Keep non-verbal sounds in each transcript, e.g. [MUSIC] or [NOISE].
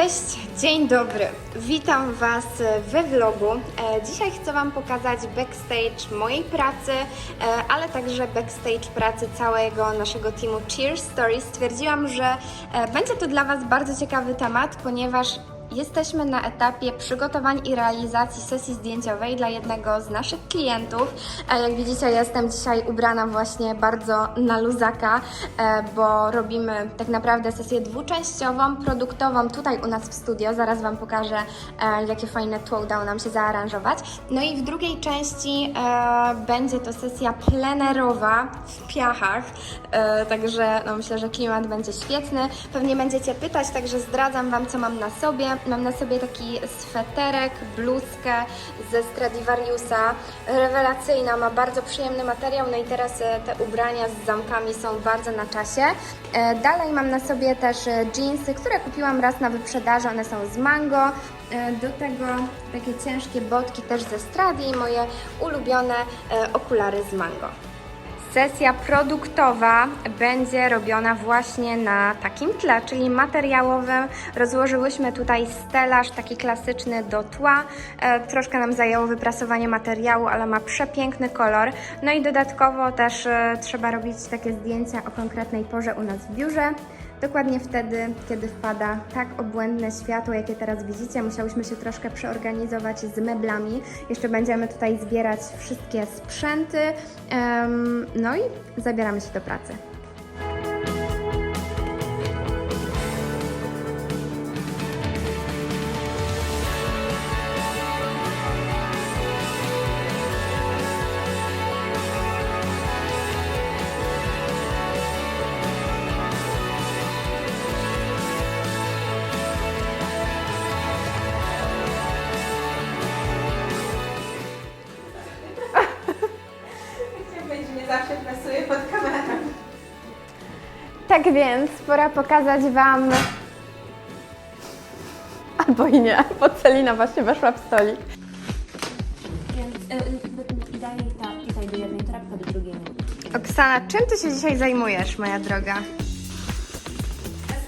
Cześć, dzień dobry. Witam Was we vlogu. E, Dzisiaj chcę Wam pokazać backstage mojej pracy, e, ale także backstage pracy całego naszego teamu Cheers Stories. Stwierdziłam, że e, będzie to dla Was bardzo ciekawy temat, ponieważ Jesteśmy na etapie przygotowań i realizacji sesji zdjęciowej dla jednego z naszych klientów. E, Jak widzicie, jestem dzisiaj ubrana właśnie bardzo na luzaka, e, bo robimy tak naprawdę sesję dwuczęściową, produktową tutaj u nas w studio. Zaraz Wam pokażę, e, jakie fajne tło udało nam się zaaranżować. No i w drugiej części będzie to sesja plenerowa w piachach, także no, myślę, że klimat będzie świetny. Pewnie będziecie pytać, także zdradzam Wam, co mam na sobie. Mam na sobie taki sweterek, bluzkę ze Stradivariusa, rewelacyjna, ma bardzo przyjemny materiał, no i teraz e, te ubrania z zamkami są bardzo na czasie. E, Dalej mam na sobie też jeansy, które kupiłam raz na wyprzedaży, one są z Mango. E, Do tego takie ciężkie botki też ze Stradi i moje ulubione okulary z Mango. Sesja produktowa będzie robiona właśnie na takim tle, czyli materiałowym. Rozłożyłyśmy tutaj stelaż taki klasyczny do tła. E, troszkę nam zajęło wyprasowanie materiału, ale ma przepiękny kolor. No i dodatkowo też e, trzeba robić takie zdjęcia o konkretnej porze u nas w biurze. Dokładnie wtedy, kiedy wpada tak obłędne światło, jakie teraz widzicie, musiałyśmy się troszkę przeorganizować z meblami. Jeszcze będziemy tutaj zbierać wszystkie sprzęty. No i zabieramy się do pracy. Tak więc pora pokazać Wam. Albo i nie, bo Celina właśnie weszła w stolik. Więc y, daj tak, tutaj do jednej torebka, do drugiej nie. Oksana, czym Ty się dzisiaj zajmujesz, moja droga?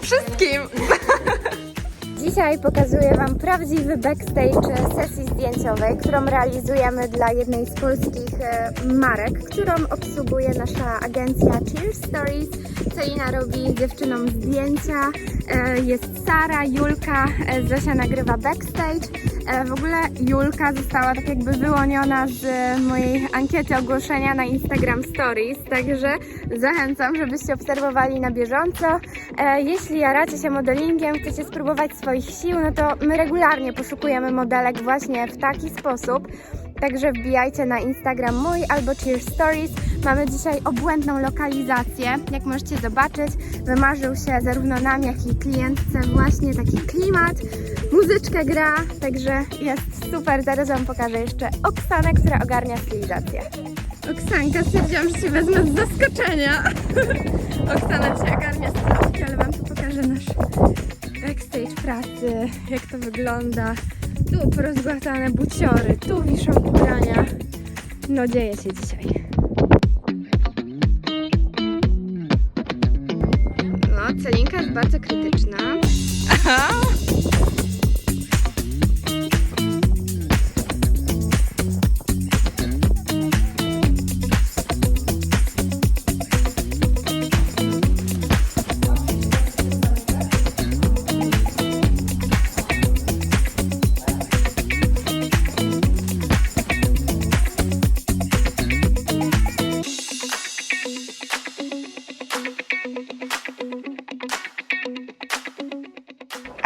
Wszystkim! [LAUGHS] Dzisiaj pokazuję Wam prawdziwy backstage sesji zdjęciowej, którą realizujemy dla jednej z polskich e, marek, którą obsługuje nasza agencja Cheers Stories. Celina robi dziewczynom zdjęcia, e, jest Sara, Julka, e, Zosia nagrywa backstage. E, W ogóle Julka została tak jakby wyłoniona z mojej ankiety ogłoszenia na Instagram Stories, także zachęcam, żebyście obserwowali na bieżąco. Jeśli jaracie się modelingiem, chcecie spróbować swoich sił, no to my regularnie poszukujemy modelek właśnie w taki sposób. Także wbijajcie na Instagram mój albo Cheers Stories. Mamy dzisiaj obłędną lokalizację. Jak możecie zobaczyć, wymarzył się zarówno nam, jak i klientce właśnie taki klimat. Muzyczka gra, także jest super. Zaraz Wam pokażę jeszcze Oksanę, która ogarnia stylizację. Oksanka, stwierdziłam, że się wezmę z zaskoczenia. [LAUGHS] Oksana dzisiaj ogarnia stylizację, ale Wam tu pokażę nasz backstage pracy, jak to wygląda. Tu porozgłatane buciory, tu wiszą ubrania. No dzieje się dzisiaj. No, Celinka jest bardzo krytyczna. [LAUGHS] [LAUGHS]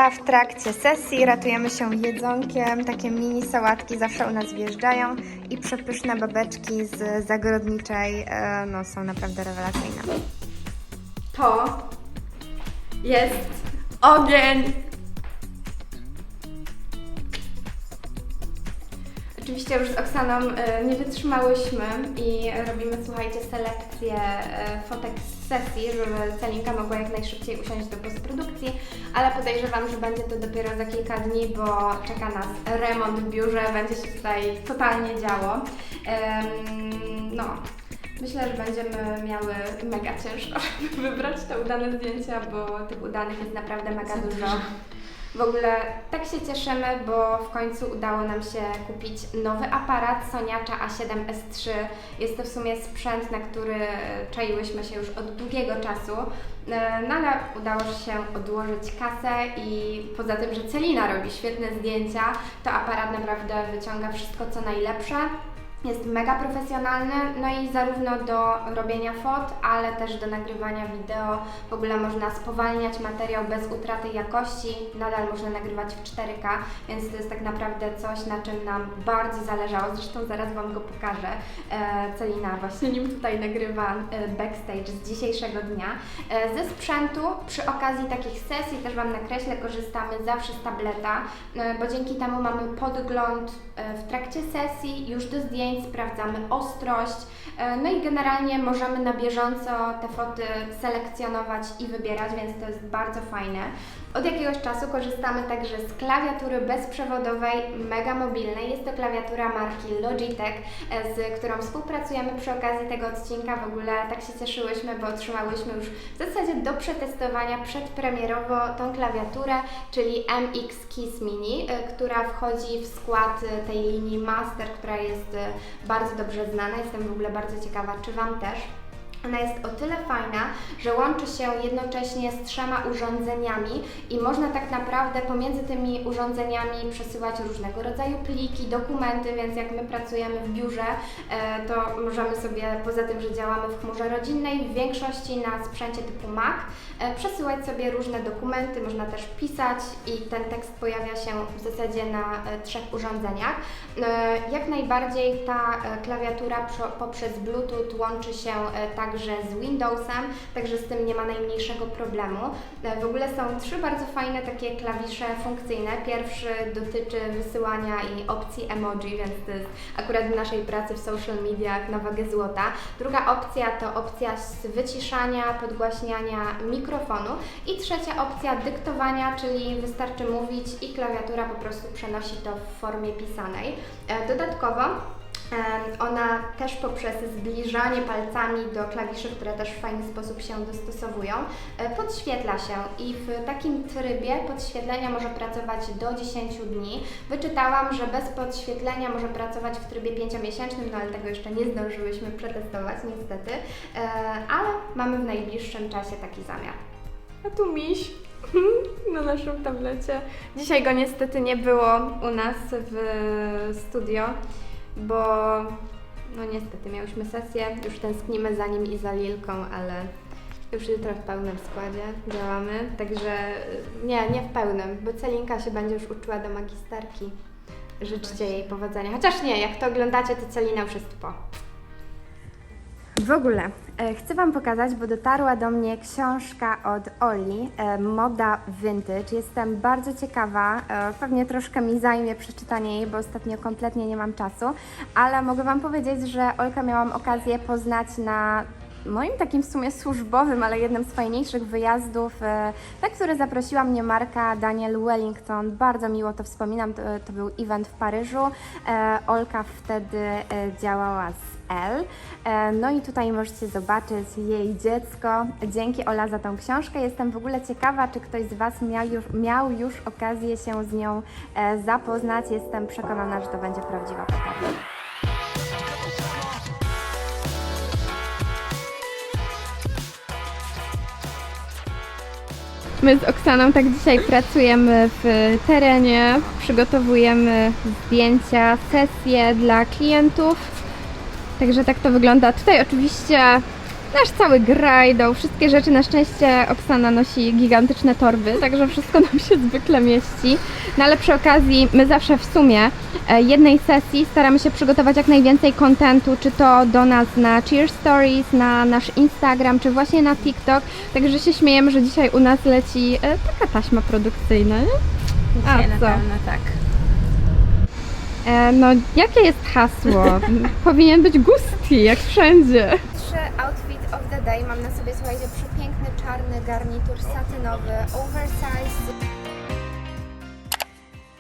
A w trakcie sesji ratujemy się jedzonkiem. Takie mini sałatki zawsze u nas wjeżdżają i przepyszne babeczki z zagrodniczej e, no, są naprawdę rewelacyjne. To jest ogień! Oczywiście już z Oksaną e, nie wytrzymałyśmy i robimy, słuchajcie, selekcję e, fotek z sesji, żeby Celinka mogła jak najszybciej usiąść do postprodukcji, ale podejrzewam, że będzie to dopiero za kilka dni, bo czeka nas remont w biurze, będzie się tutaj totalnie działo. No, myślę, że będziemy miały mega ciężko, [LAUGHS] żeby wybrać te udane zdjęcia, bo tych udanych jest naprawdę mega dużo. W ogóle tak się cieszymy, bo w końcu udało nam się kupić nowy aparat Soniacza A7S3. Jest to w sumie sprzęt, na który czaiłyśmy się już od długiego czasu. E, No ale udało się odłożyć kasę i poza tym, że Celina robi świetne zdjęcia, to aparat naprawdę wyciąga wszystko co najlepsze. Jest mega profesjonalny, no i zarówno do robienia fot, ale też do nagrywania wideo. W ogóle można spowalniać materiał bez utraty jakości, nadal można nagrywać w 4K, więc to jest tak naprawdę coś, na czym nam bardzo zależało. Zresztą zaraz Wam go pokażę. E, Celina właśnie nim tutaj nagrywa e, backstage z dzisiejszego dnia. E, ze sprzętu przy okazji takich sesji, też Wam nakreślę, korzystamy zawsze z tableta, e, bo dzięki temu mamy podgląd e, w trakcie sesji, już do zdjęć, sprawdzamy ostrość, e, no i generalnie możemy na bieżąco te foty selekcjonować i wybierać, więc to jest bardzo fajne. Od jakiegoś czasu korzystamy także z klawiatury bezprzewodowej, mega mobilnej. Jest to klawiatura marki Logitech, e, z którą współpracujemy przy okazji tego odcinka. W ogóle tak się cieszyłyśmy, bo otrzymałyśmy już w zasadzie do przetestowania przedpremierowo tą klawiaturę, czyli MX Keys Mini, e, która wchodzi w skład e, tej linii Master, która jest bardzo dobrze znana. Jestem w ogóle bardzo ciekawa, czy Wam też. Ona jest o tyle fajna, że łączy się jednocześnie z trzema urządzeniami i można tak naprawdę pomiędzy tymi urządzeniami przesyłać różnego rodzaju pliki, dokumenty, więc jak my pracujemy w biurze, e, to możemy sobie, poza tym, że działamy w chmurze rodzinnej, w większości na sprzęcie typu Mac, e, przesyłać sobie różne dokumenty, można też pisać i ten tekst pojawia się w zasadzie na e, trzech urządzeniach. Jak najbardziej ta klawiatura poprzez Bluetooth łączy się e, także z Windowsem, także z tym nie ma najmniejszego problemu. E, W ogóle są trzy bardzo fajne takie klawisze funkcyjne. Pierwszy dotyczy wysyłania i opcji emoji, więc to jest akurat w naszej pracy w social mediach na wagę złota. Druga opcja to opcja z wyciszania, podgłaśniania mikrofonu i trzecia opcja dyktowania, czyli wystarczy mówić i klawiatura po prostu przenosi to w formie pisanej. E, Dodatkowo Ona też poprzez zbliżanie palcami do klawiszy, które też w fajny sposób się dostosowują, e, podświetla się i w takim trybie podświetlenia może pracować do 10 dni. Wyczytałam, że bez podświetlenia może pracować w trybie 5-miesięcznym, no ale tego jeszcze nie zdążyłyśmy przetestować niestety, E, ale mamy w najbliższym czasie taki zamiar. A tu miś [LAUGHS] na naszym tablecie. Dzisiaj go niestety nie było u nas w studio, bo no niestety miałyśmy sesję, już tęsknimy za nim i za Lilką, ale już jutro w pełnym składzie działamy, także y, nie, nie w pełnym, bo Celinka się będzie już uczyła do magisterki. Życzcie jej powodzenia. Chociaż nie, jak to oglądacie, to Celina już jest po. W ogóle e, chcę Wam pokazać, bo dotarła do mnie książka od Oli, e, Moda Vintage. Jestem bardzo ciekawa, e, pewnie troszkę mi zajmie przeczytanie jej, bo ostatnio kompletnie nie mam czasu, ale mogę Wam powiedzieć, że Olka miałam okazję poznać na moim takim w sumie służbowym, ale jednym z fajniejszych wyjazdów, e, na który zaprosiła mnie marka Daniel Wellington. Bardzo miło to wspominam, to, to był event w Paryżu. E, Olka wtedy e, działała z E, No i tutaj możecie zobaczyć jej dziecko. Dzięki Ola za tą książkę. Jestem w ogóle ciekawa, czy ktoś z Was miał już, miał już okazję się z nią e, zapoznać. Jestem przekonana, że to będzie prawdziwa petarda. My z Oksaną tak dzisiaj pracujemy w terenie, przygotowujemy zdjęcia, sesje dla klientów. Także tak to wygląda. Tutaj oczywiście nasz cały grajdą, wszystkie rzeczy. Na szczęście Oksana nosi gigantyczne torby, także wszystko nam się zwykle mieści. No ale przy okazji my zawsze w sumie e, jednej sesji staramy się przygotować jak najwięcej kontentu, czy to do nas na Cheer Stories, na nasz Instagram, czy właśnie na TikTok. Także się śmiejemy, że dzisiaj u nas leci e, taka taśma produkcyjna, nie? A Dzisiaj na co? pewno tak. E, no, jakie jest hasło? [LAUGHS] Powinien być gusti, jak wszędzie. Trzy outfit of the day. Mam na sobie, słuchajcie, przepiękny czarny garnitur satynowy, oversize.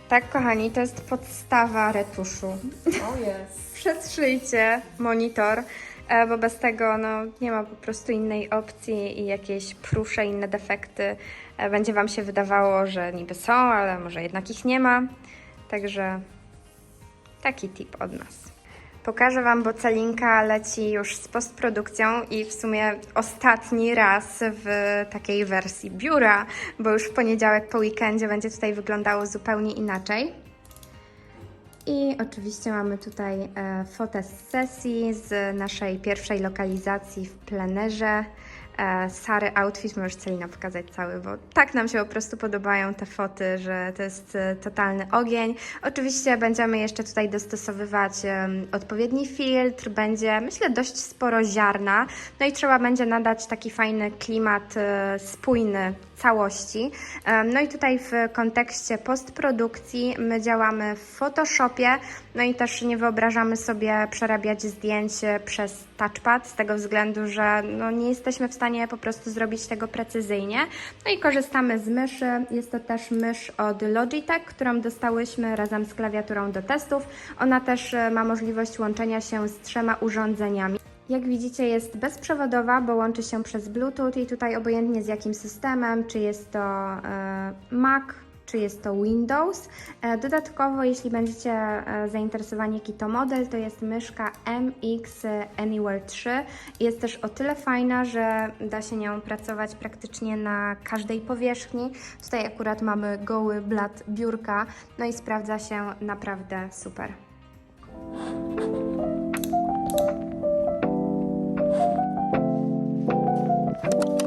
Tak, kochani, to jest podstawa retuszu. O jest. [LAUGHS] Przetrzyjcie monitor. e, bo bez tego no, nie ma po prostu innej opcji i jakieś prusze, inne defekty e, będzie Wam się wydawało, że niby są, ale może jednak ich nie ma. Także taki tip od nas. Pokażę Wam, bo Celinka leci już z postprodukcją i w sumie ostatni raz w takiej wersji biura, bo już w poniedziałek po weekendzie będzie tutaj wyglądało zupełnie inaczej. I oczywiście mamy tutaj e, fotę z sesji z naszej pierwszej lokalizacji w plenerze. E, Sary outfit, możesz Celina pokazać cały, bo tak nam się po prostu podobają te foty, że to jest e, totalny ogień. Oczywiście będziemy jeszcze tutaj dostosowywać odpowiedni filtr, będzie myślę dość sporo ziarna, no i trzeba będzie nadać taki fajny klimat e, spójny całości. No i tutaj w kontekście postprodukcji my działamy w Photoshopie, no i też nie wyobrażamy sobie przerabiać zdjęć e, przez touchpad z tego względu, że no nie jesteśmy w stanie po prostu zrobić tego precyzyjnie. No i korzystamy z myszy. Jest to też mysz od Logitech, którą dostałyśmy razem z klawiaturą do testów. Ona też e, ma możliwość łączenia się z trzema urządzeniami. Jak widzicie jest bezprzewodowa, bo łączy się przez Bluetooth i tutaj obojętnie z jakim systemem, czy jest to e, Mac, czy jest to Windows. E, Dodatkowo, jeśli będziecie e, zainteresowani jaki to model, to jest myszka MX Anywhere 3. Jest też o tyle fajna, że da się nią pracować praktycznie na każdej powierzchni. Tutaj akurat mamy goły blat biurka, no i sprawdza się naprawdę super. Co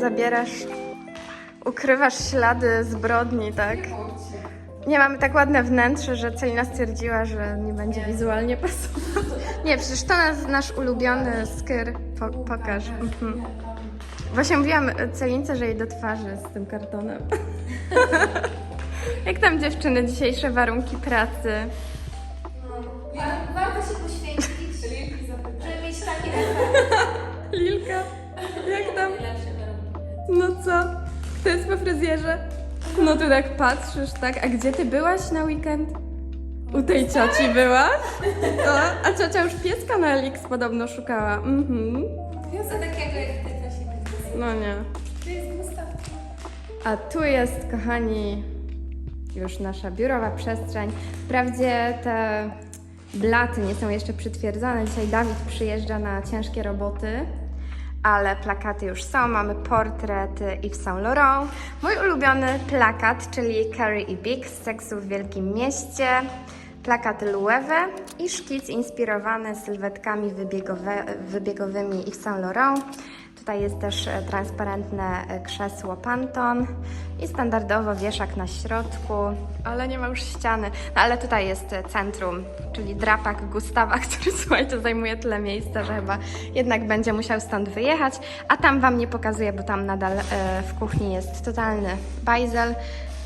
zabierasz? Ukrywasz ślady zbrodni, tak? Nie, mamy tak ładne wnętrze, że Celina stwierdziła, że nie będzie wizualnie pasować. Nie, przecież to nas, nasz ulubiony skyr. Po, pokaż. Mhm. Właśnie mówiłam Celince, że jej do twarzy z tym kartonem. [LAUGHS] Jak tam dziewczyny, dzisiejsze warunki pracy? Warto się poświęcić, [LAUGHS] żeby mieć taki efekt. No co? Kto jest po fryzjerze? No tu tak patrzysz, tak? A gdzie ty byłaś na weekend? U tej cioci byłaś? No, a ciocia już pieska na Elix podobno szukała. Mhm. Ja za takiego jak ty to się nie No nie. To jest Gustaw. A tu jest, kochani, już nasza biurowa przestrzeń. Wprawdzie te blaty nie są jeszcze przytwierdzone. Dzisiaj Dawid przyjeżdża na ciężkie roboty, ale plakaty już są. Mamy portret Yves Saint Laurent. Mój ulubiony plakat, czyli Carrie i Big z seksu w Wielkim Mieście. Plakat Loewe i szkic inspirowany sylwetkami wybiegowe, wybiegowymi Yves Saint Laurent. Tutaj jest też e, transparentne e, krzesło Panton i standardowo wieszak na środku, ale nie ma już ściany. No ale tutaj jest e, centrum, czyli drapak Gustawa, [LAUGHS] który słuchajcie, zajmuje tyle miejsca, że chyba jednak będzie musiał stąd wyjechać. A tam Wam nie pokazuję, bo tam nadal w kuchni jest totalny bajzel.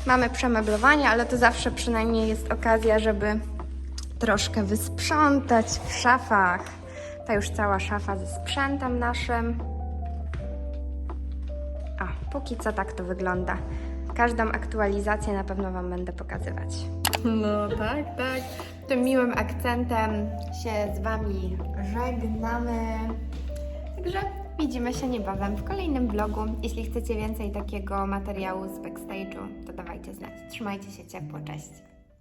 Mamy przemeblowanie, ale to zawsze przynajmniej jest okazja, żeby troszkę wysprzątać w szafach. Ta już cała szafa ze sprzętem naszym. Póki co tak to wygląda. Każdą aktualizację na pewno Wam będę pokazywać. No tak, tak. Tym miłym akcentem się z Wami żegnamy. Także widzimy się niebawem w kolejnym vlogu. Jeśli chcecie więcej takiego materiału z backstage'u, to dawajcie znać. Trzymajcie się ciepło, cześć.